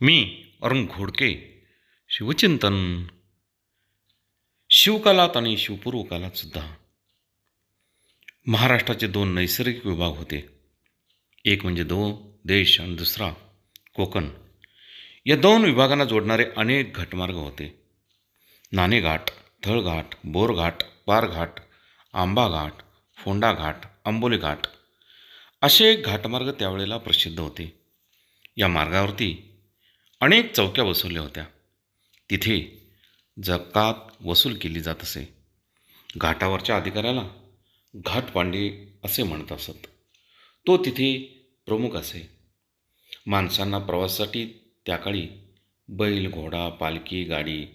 मी अरुण घोडके शिवचिंतन. शिवकालात आणि शिवपूर्व कालात सुद्धा. महाराष्ट्राचे दोन नैसर्गिक विभाग होते. एक म्हणजे दो देश आणि दुसरा कोकण. या दोन विभागांना जोडणारे अनेक घाटमार्ग होते. नाणेघाट थळघाट बोरघाट पारघाट आंबाघाट फोंडाघाट आंबोली घाट असे घाटमार्ग त्यावेळेला प्रसिद्ध होते. या मार्गावरती अनेक चौक्या बसवल्या होत्या. तिथे जकात वसूल केली जात असे. घाटावरच्या अधिकाऱ्याला घाटपांडे असे म्हणत असत. तो तिथे प्रमुख असे. माणसांना प्रवासासाठी त्या काळी बैल घोडा पालखी गाडी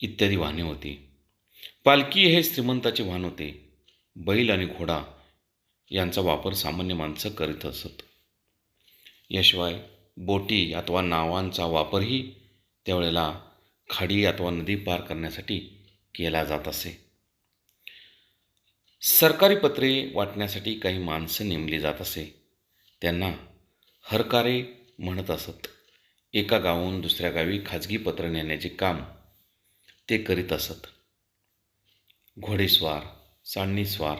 इत्यादी वाहने होती. पालखी हे श्रीमंताचे वाहन होते. बैल आणि घोडा यांचा वापर सामान्य माणसं करीत असत. याशिवाय बोटी अथवा नावांचा वापरही त्यावेळेला खाडी अथवा नदी पार करण्यासाठी केला जात असे. सरकारी पत्रे वाटण्यासाठी काही माणसं नेमली जात असे. त्यांना हरकारे म्हणत असत. एका गावाहून दुसऱ्या गावी खाजगी पत्र नेण्याचे काम ते करीत असत. घोडेस्वार सांडणीस्वार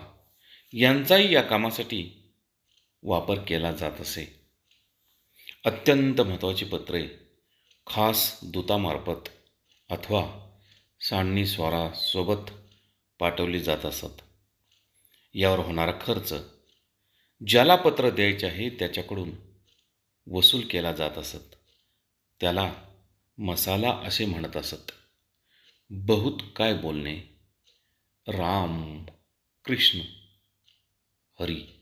यांचाही या कामासाठी वापर केला जात असे. अत्यंत महत्त्वाची पत्रे खास दूतामार्फत अथवा सांडणी स्वारासोबत पाठवली जात असत. यावर होणारा खर्च ज्याला पत्र द्यायचे आहे त्याच्याकडून वसूल केला जात असत. त्याला मसाला असे म्हणत असत. बहुत काय बोलणे? राम कृष्ण हरी.